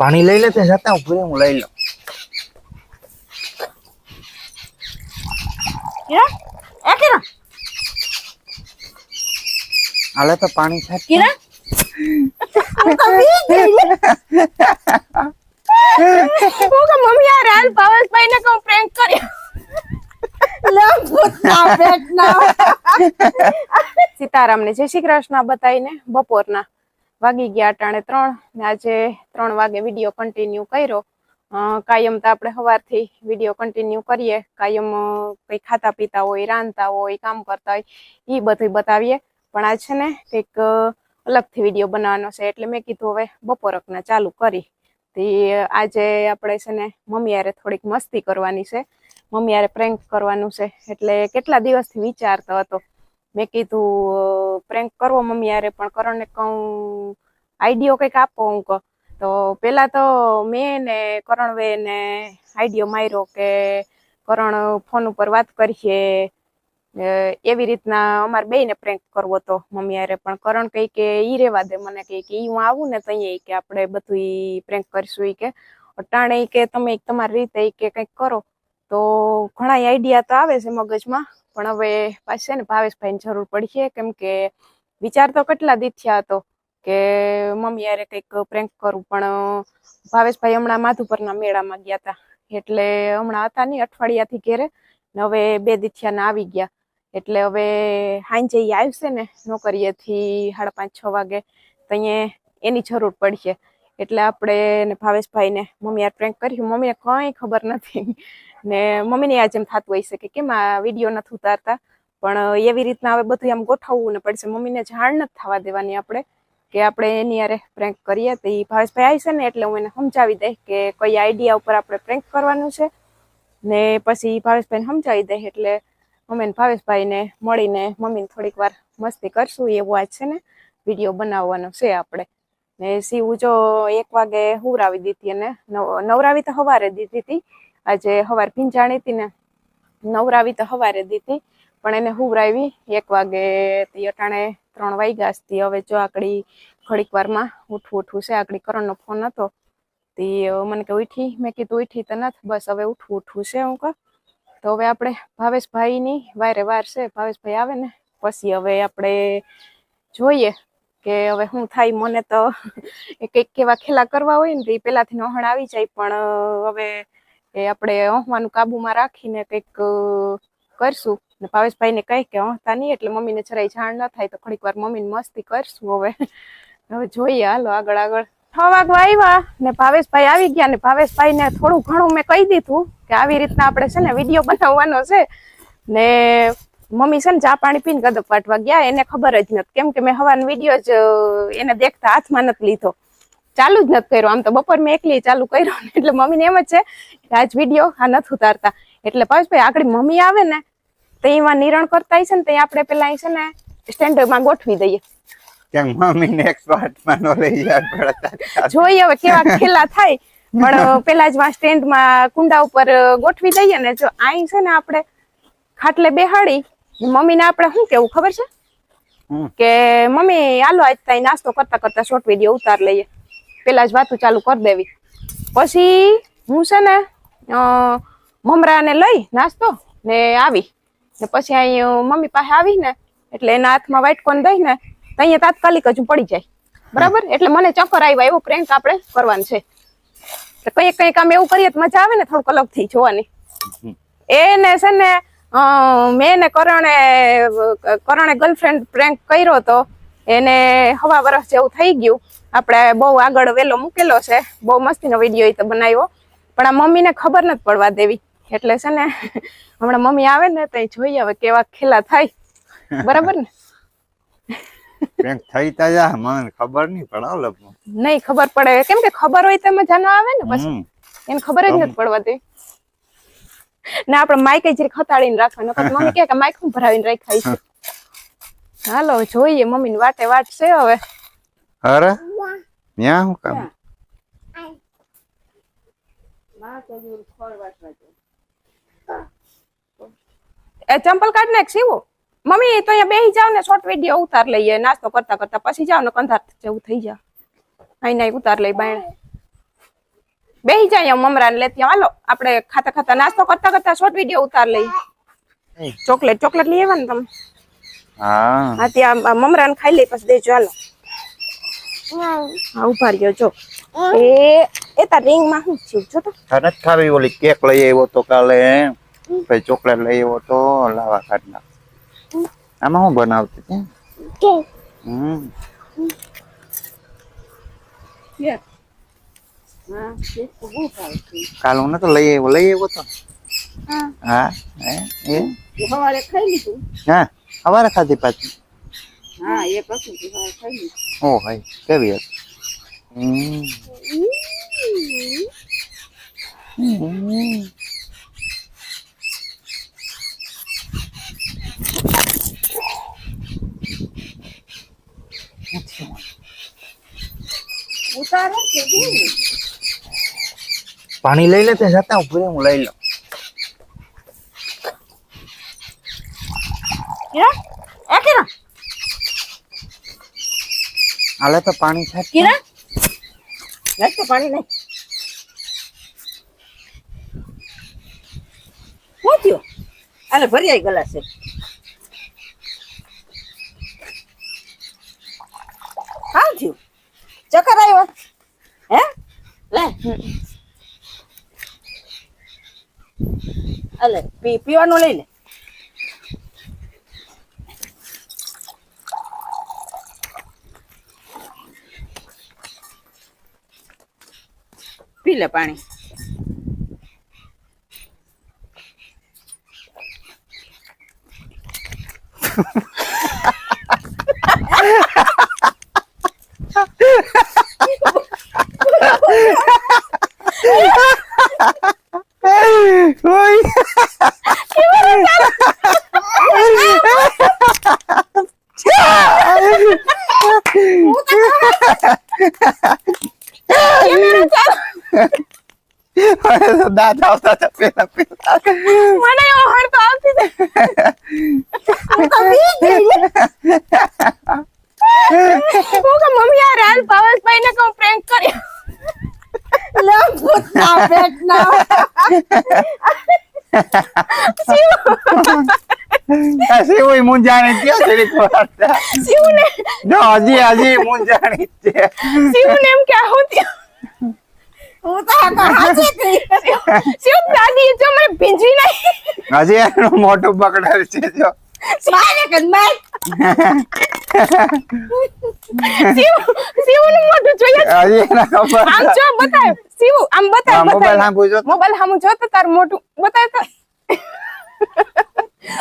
પાણી લઈ લે તે જતા ઉપર હું લઈ લઉં હાલે તો પાણી છે હું. હું કે મમ્મી આ હાલ ભાવેશભાઈ ને કહું prank કર્યો લે ભૂતના પેટના. સીતારામને જય શ્રી કૃષ્ણ બતાવીને બપોરના વાગી ગયા અટાણે ત્રણ. ને આજે ત્રણ વાગે વીડિયો કન્ટિન્યુ કર્યો. કાયમ તો આપણે સવારથી વીડિયો કન્ટિન્યુ કરીએ. કાયમ કંઈ ખાતા પીતા હોય, રાંધતા હોય, કામ કરતા હોય એ બધું બતાવીએ. પણ આ છે ને કંઈક અલગથી વીડિયો બનાવવાનો છે. એટલે મેં કીધું હવે બપોરકના ચાલુ કરી. તે આજે આપણે છે ને મમ્મી હારે થોડીક મસ્તી કરવાની છે. મમ્મી હારે પ્રેન્ક કરવાનું છે. એટલે કેટલા દિવસથી વિચારતો હતો. મેં કીધું પ્રેન્ક કરવો મમ્મી હારે, પણ કરણને કહું આઈડિયો કંઈક આપો. હું કહું, તો પહેલાં તો મેં ને કરણવે ને આઈડિયો માર્યો કે કરણ ફોન ઉપર વાત કરીએ. એવી રીતના અમારે બેને પ્રેન્ક કરવો તો મમ્મી હારે. પણ કરણ કહે કે ઈ રેવા દે મને કહે કે ઈ હું આવું ને તઈએ કે આપણે બધું પ્રેન્ક કરીશું કે. અટાણે કે, તમે એક તમારી રીતે કે કંઈક કરો. તો ઘણા આઈડિયા તો આવે છે મગજમાં, પણ હવે પાછી ને ભાવેશભાઈની જરૂર પડી છે. કેમ કે વિચાર તો કેટલા દી થયા હતો કે મમ્મી યારે કંઈક પ્રેન્ક કરું, પણ ભાવેશભાઈ હમણાં માધુપરના મેળામાં ગયા હતા એટલે હમણાં હતા નહીં અઠવાડિયાથી ઘેરે, ને હવે બે દીથિયાના આવી ગયા. એટલે હવે હાંજે આવશે ને નોકરીએથી સાડા પાંચ, છ વાગે, તો અહીંયા એની જરૂર પડશે. એટલે આપણે ભાવેશભાઈને મમ્મી યાર પ્રેન્ક કર્યું. મમ્મીને કંઈ ખબર નથી. ને મમ્મીને આજ એમ થતું હોય છે કે કેમ આ વીડિયો નથી ઉતારતા? પણ એવી રીતના હવે બધું આમ ગોઠવવું ને પડશે મમ્મીને જાણ નથી થવા દેવાની આપણે, કે આપણે એની અરે પ્રેન્ક કરીએ તો એ ભાવેશભાઈ આવી છે ને એટલે હું એને સમજાવી દઈશ કે કઈ આઈડિયા ઉપર આપણે પ્રેન્ક કરવાનું છે. ને પછી ભાવેશભાઈને સમજાવી દે એટલે મમ્મી ભાવેશભાઈને મળીને મમ્મીને થોડીક વાર મસ્તી કરશું, એવું આજ છે ને વીડિયો બનાવવાનો છે આપણે. ને સીવું જો એક વાગે હુરાવી દીધી અને નવ- નવરાવી તો હવારે દીધી હતી આજે હવાર ભીંજાણી હતી ને, નવરાવી તો હવારે દીધી, પણ એને હુવરાવી, એક વાગે અટાણે ત્રણ વાગ્યા હતી હવે જો આકડી ઘડીક વારમાં ઉઠવું ઉઠવું છે, આકડી કરણનો ફોન હતો, તે મને કે ઉઠી, મેં કીધું ઉઠી તો નથી, બસ હવે ઉઠવું ઉઠવું છે હું કહું. તો હવે આપણે ભાવેશભાઈની વારે વાર છે, ભાવેશભાઈ આવે ને, પછી હવે આપણે જોઈએ કે હવે શું થાય, મને તો કંઈક કેવા ખેલા કરવા હોય ને એ પહેલાથી નોહણ આવી જાય, પણ હવે એ આપણે ઓહવાનું કાબુમાં રાખીને કંઈક કરશું. ને ભાવેશભાઈને કહી કે ઓહતા નહીં, એટલે મમ્મીને જરાય જાણ ન થાય, તો ઘણીક વાર મમ્મીને મસ્તી કરશું હવે. હવે જોઈએ, હાલો, આગળ આગળ. છ વાગવા આવ્યા ને ભાવેશભાઈ આવી ગયા, ને ભાવેશભાઈને થોડું ઘણું મેં કહી દીધું કે આવી રીતના આપણે છે ને વીડિયો બનાવવાનો છે. ને મમ્મી છે ને ચા પાણી પીને ગદપ વાટવા ગયા, એને ખબર જ નથી કેમ કે મેં હવાનો વીડિયો જ એને દેખતા હાથમાં નથી લીધો. ચાલુ જ નથી કર્યો. આમ તો બપોર મેં એકલી ચાલુ કર્યો એટલે મમ્મીને એમ જ છે કે આજ વીડિયો આ નથી ઉતારતા. એટલે ભાઈ આગળ મમ્મી આવે ને તો એમાં નિરણ કરતા હશે ને તો આપણે પેલા છે ને સ્ટેન્ડર્ડમાં ગોઠવી દઈએ. ક્યાંક મમ્મીને એક્સપર્ટમાં નો લઈ જાય જોઈએ હવે કેવા ખેલા થાય. પણ પેલા જ માં સ્ટેન્ડમાં કુંડા ઉપર ગોઠવી દઈએ ને જો અહીં છે ને આપણે ખાટલે બેહાડી મમ્મીને આપણે શું કેવું ખબર છે? કે મમ્મી હાલો આજ તાઈ નાસ્તો કરતા કરતા શોર્ટ વીડિયો ઉતાર લઈએ. પેલા જ વાતું ચાલુ કરી દેવી. પછી હું છે ને મમરાને લઈ નાસ્તો ને આવી. ને પછી અહીં મમ્મી પાસે આવી ને એટલે એના હાથમાં વાઇટકોન દઈ ને તો અહીંયા તાત્કાલિક જ પડી જાય. બરાબર? એટલે મને ચક્કર આવ્યા એવો પ્રેન્ક આપણે કરવાનું છે. કંઈક કંઈક આમ એવું કરીએ તો મજા આવે ને થોડુંક અલગથી જોવાની. એને છે ને મેં એને કરણે કરણે ગર્લફ્રેન્ડ પ્રેન્ક કર્યો તો એને હવા વરસ જેવું થઈ ગયું. આપણે બહુ આગળ વેલો મૂકેલો છે. બહુ મસ્તીનો વીડિયો તો બનાવ્યો. પણ આ મમ્મીને ખબર નથી પડવા દેવી. એટલે છે ને હમણાં મમ્મી આવે ને તો જોઈએ હવે કેવા ખેલા થાય. બરાબર ને? પ્રેન્ક થઈ તા જા મને ખબર નહીં પડે હો નહીં ખબર પડે. કેમ કે ખબર હોય તો મજા ના આવે ને પછી. એને ખબર જ નથી પડવા દે ના આપણે માઇક જ ખતાડીને રાખવાનું મમ્મી કે માઇક હું ભરાવીને રાખાય છે હાલો જોઈએ મમ્મી ની વાટે વાટ છે હવે. અરે? ન્યા હું કામ એ ચંપલ કાઢ નાખ સીવો મમ્મી તો અહીંયા બેસી જાવ ને શોર્ટ વીડિયો ઉતાર લઈએ નાસ્તો કરતા કરતા પછી જાવ ને કંધાર જેવું થઈ જાવ અહીં નહીં ઉતાર લઈ બાયણે બે જાય મમરા લેતી હાલો આપણે ખાતા ખાતા નાસ્તો કરતા કરતા શોર્ટ વીડિયો ઉતાર લઈ ચોકલેટ ચોકલેટ લઈ આવ્યા ને તમે હા હા ત્યાં મમરાને ખાઈ લઈ પછી દેજો હાલો હા ઊભા રહ્યો જો. એ એ તાર રિંગમાં શું થયું જો તો. તને જ ખાવી ઓલી કેક લઈ આવ્યો તો કાલે. પછી ચોકલેટ લઈ આવ્યો તો લાવા કાઢના આમાં હું બનાવતી હતી? હમ. કાલ હું તો લઈ આવ્યો લઈ આવ્યો તો. હા. હે એ? સવારે ખાઈ લીધું. હા સવારે ખાધી પાછી. હા એ હતું થઈ ઓ ભાઈ કેવી હતી? પાણી લઈ લે તે જતા હું લઈ લઉં કિરણ એ કિરણ હાલે તો પાણી છે. કિરા? લાગ તો પાણી નહીં શું થયું? આલે ભરી આવી ગલા છે. હા થયું? ચક્કર આવ્યો હે? લે. અલે પીવાનું લઈ લે. પી લે પાણી. ઓય દાદા આવતા હતા પેલા પેલા. મને હળ તો આવતી હતી હું કે મમ્મી યાર હાલ ભાવેશભાઈ ને કહું પ્રેન્ક કર્યો. સેવું મુંજાણી ક્યાં છે થોડા શિવ ને જો હજી હજી મુંજાણી છે. શિવ ને એમ કે હું થયું હું તો હાચી કહી. શિવ દાદી જો મને ભીંજવી નહીં હજી એનું મોટું પકડેલ છે, જો મારે કે માર. શિવ શિવનું મોઢું જોઈએ ખબર આમ જો બતાય આમ બતાય મોબાઈલ સાંભળો જો મોબાઈલ સામું જો તો તારું મોટું બતાય તો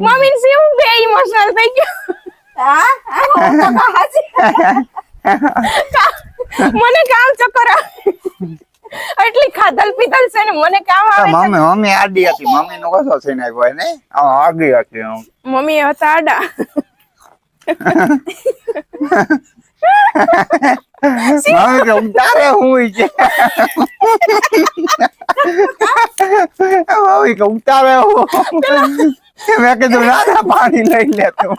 મમ્મી શિવ બે ઇમોશનલ થઈ ગયો. મને કામ ચક્કર એટલી ખાધલ પીધલ છે ને મને કામ આવે મમ્મી મમ્મી આડી હતી. મમ્મી નો કશો છે ને કોઈ ને? આગી હતી મમ્મી હતા આડા. મમ્મી કે ઉતારે હું છે? મમ્મી કે ઉતારે હું? મેં કીધું ના પાણી લઈ લે તું.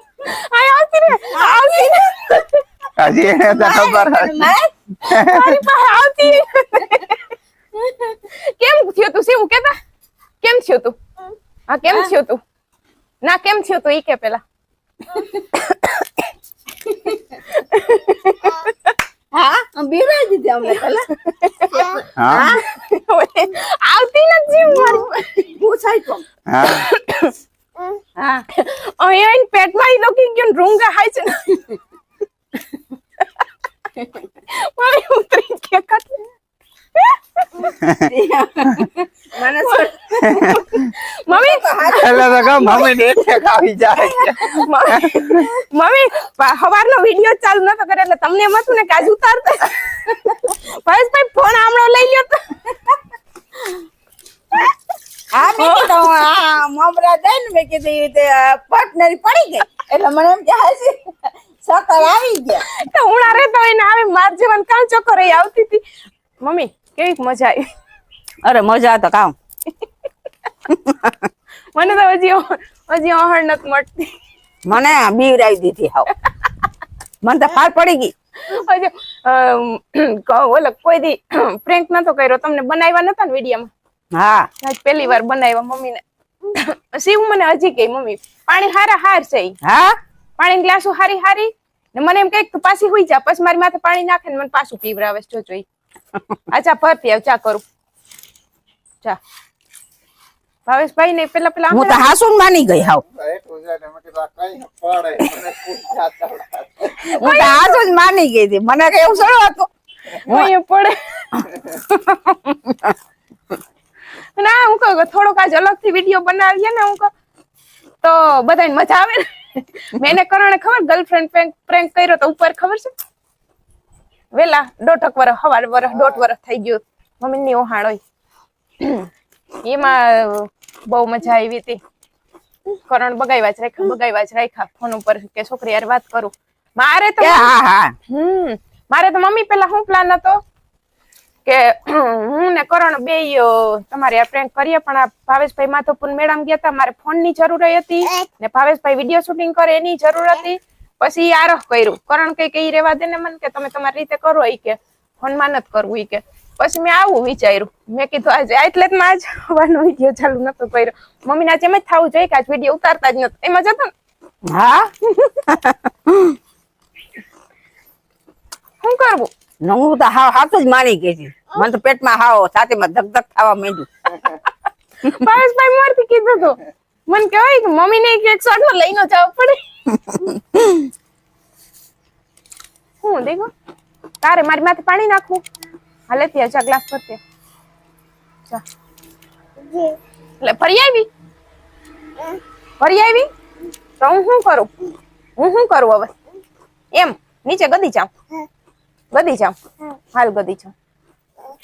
આવતી રે આવતી રે હજી એને તો ખબર હતી માર. મારી પાસે આવતી કેમ થયું તું શિવ કેતા કેમ થયું તું હા કેમ થયું તું ના કેમ થયું તું ઈ કે પેલા હા બીરાઈ દીધી અમને પેલા હા આવતી નથી મારી પૂછાય તો હા હા. અહીંયા આઈને પેટમાં ઈ લોકી ગયું રૂંગા હાય છે ને. મારી ઉતરી કે કાટલે મમ્મી. મમ્મી ને એટલે આવી જાય. મમ્મી સવારનો હવારનો વીડિયો ચાલુ નતો કરે એટલે તમને એમ હતું ને કે આજ ઉતારતા. ભાઈ ફોન આમળો લઈ લ્યો તો. હા મેં કીધું આ મમરા દઈ ને મેં કીધું પટનરી પડી ગઈ. એટલે મને એમ કે સકર આવી ગયા. તો ઉણા રહેતા હોય ને આવે માર જીવન કામ ચોખ્ખો રહી આવતી હતી. મમ્મી કેવી મજા આવી? અરે મજા તો કામ. મને તો હજી હજી અહણ નથી મળતી. મને બીવરાવી દીધી હાવ. મને તો ફાર પડી ગઈ. હજુ ઓલો કોઈ દી પ્રેન્ક નતો કર્યો તમને બનાવ્યા નતા ને વિડીયોમાં? હા. આજ પહેલી વાર બનાવ્યા મમ્મીને. શિવ મને હજી કહી મમ્મી પાણી હારા હાર છે હા? પાણી ગ્લાસો હારી હારી. ને મને એમ કંઈક પાછી હોય જા પછી મારી માથે પાણી નાખે ને મને પાછું પીવરાવે જો જોઈ અચ્છા ભરતી આવ ચા કરું. ચા. ભાવેશભાઈ ને પેલા પેલા હું તો હાસુ માની ગઈ હાવ. એટલું છે ને મેં કીધું આ કઈ પડે. મને પૂછ્યા હું તો હાસુ જ માની ગઈ હતી. મને કઈ એવું સડો હતું. પડે. ના હું કહું કે થોડોક આજ અલગથી વીડિયો બનાવીએ ને હું કહું તો બધાને મજા આવે ને. મેં એને કરણે ખબર ગર્લફ્રેન્ડ પ્રેન્ક પ્રેન્ક કર્યો તો ઉપર ખબર છે? વેલા દોઢક વર્ષ હવાર વર્ષ દોઢ વર્ષ થઈ ગયું. મમ્મી ની ઓહાણ હોય. એમાં બહુ મજા આવી હતી. કરણ બગાવ્યા જ રાખ્યા બગાવ્યા જ રાખ્યા. ફોન ઉપર કે છોકરી યાર વાત કરું. મારે તો હમ મારે તો મમ્મી પેલા શું પ્લાન હતો? કે હું ને કરણ બે તમારે આ પ્રેન્ક કરીએ પણ આ ભાવેશભાઈ માધવપુર મેળામાં ગયા હતા મારે ફોનની જરૂર હતી ને ભાવેશભાઈ વીડિયો શૂટિંગ કરે એની જરૂર હતી. પછી ઈ કર્યું. કરણ કઈ કઈ રેવા દે ને મને કે તમે તમારી રીતે કરો એ કે. ફોનમાં નથી કરવું એ કે. પછી મેં આવું વિચાર્યું. મેં કીધું આજે એટલે જ આજ હવાનો વીડિયો ચાલુ નતો કર્યો. મમ્મી ના આજે એમ જ થવું જોઈએ કે આજ વીડિયો ઉતારતા જ નતો એમાં જતો હા? શું કરવું? હું તો હાવ હાથું જ માની ગઈ હતી મને તો પેટમાં હાવ છાતીમાં ધક ધક થવા માંડ્યું. ભાવેશભાઈ મોરથી કીધું તું. મને કહેવાય કે મમ્મી ને એક શોર્ટમાં લઈને જવું પડે. હું દેખો. તારે મારી માથે પાણી નાખવું. હાલે ત્યાં ચા ગ્લાસ ચા એટલે ફરી આવી? ફરી આવી? તો હું શું કરું? હું શું કરું હવે? એમ નીચે ગદી જાઉં. ગદી જાઉં? હાલ ગદી જાઉં.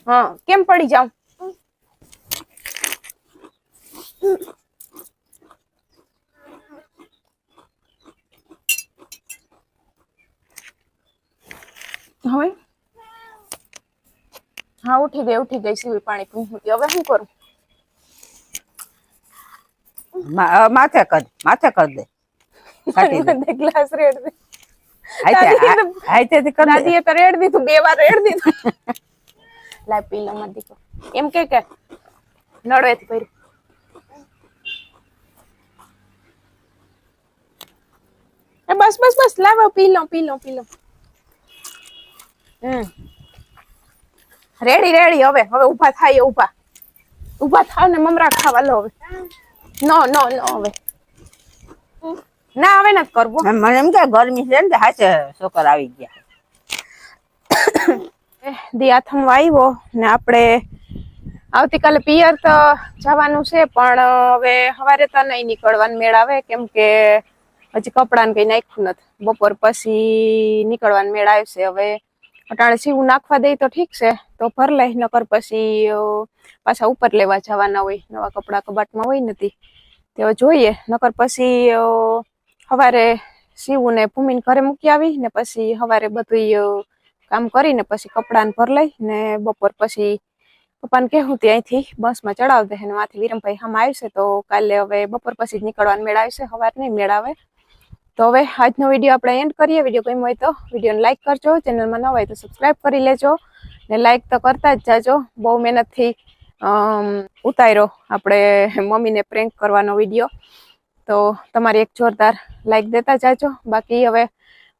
હા કેમ પડી જાઉં? હવે? હા ઉઠી ગઈ ઉઠી ગઈ સિવિલ પાણી પીવું હવે શું કરું? માથે કર માથે કર દે. ગ્લાસ રેડ દે તો- રેડ દીધું બે વાર રેડ દીધું. લાય પી લો મત દીકો એમ કે કે એ બસ બસ બસ લાવો પી લો પી લો પી લો હમ. રેડી રેડી હવે હવે ઊભા થાય ઊભા. ઊભા થાવ ને મમરા ખાવા લો હવે. નો નો નો હવે. ના હવે નથી કરવું. મને એમ કે ગરમી છે ને હાચે છોકર આવી ગયા. દિયાથમ આવ્યો ને આપણે આવતીકાલે પિયર તો જવાનું છે પણ હવે સવારે તો નહીં નીકળવાનું મેળ આવે કેમ કે હજી કપડાને કઈ નાખ્યું નથી. બપોર પછી નીકળવાનું મેળ આવશે. હવે અટાણે સીવું નાખવા દઈ તો ઠીક છે તો ભર લઈ નકર પછી પાછા ઉપર લેવા જવાના હોય નવા કપડા કબાટમાં હોય નથી તે. જોઈએ નકર પછી સવારે સીવું ને ભૂમિને ઘરે મૂકી આવી ને પછી સવારે બધું કામ કરીને પછી કપડાને ભર લઈ ને બપોર પછી પપ્પાને કહેવું તે અહીંથી બસમાં ચડાવ દે ને માથી વિરમભાઈ હમ આવશે તો કાલે હવે બપોર પછી જ નીકળવાનું મેળ આવશે સવાર નહીં, મેળ આવે. તો હવે આજનો વીડિયો આપણે એન્ડ કરીએ. વીડિયો ગમ્યો હોય તો વિડીયોને લાઈક કરજો, ચેનલમાં ન હોય તો સબસ્ક્રાઈબ કરી લેજો ને લાઈક તો કરતા જ જાજો. બહુ મહેનતથી ઉતાર્યો આપણે મમ્મીને પ્રેન્ક કરવાનો વીડિયો. તો તમારી એક જોરદાર લાઈક દેતા જાજો. બાકી હવે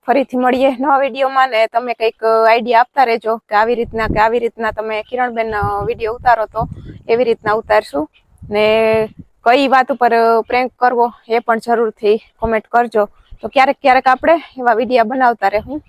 ફરીથી મળીએ નવા વિડીયોમાં ને તમે કંઈક આઈડિયા આપતા રહેજો કે આવી રીતના કે આવી રીતના તમે કિરણબેન વીડિયો ઉતારો તો એવી રીતના ઉતારશું. ને કઈ વાત ઉપર પ્રેન્ક કરવો એ પણ જરૂરથી કોમેન્ટ કરજો. તો ક્યારેક ક્યારેક આપણે એવા વિડીયા બનાવતા રહેવું.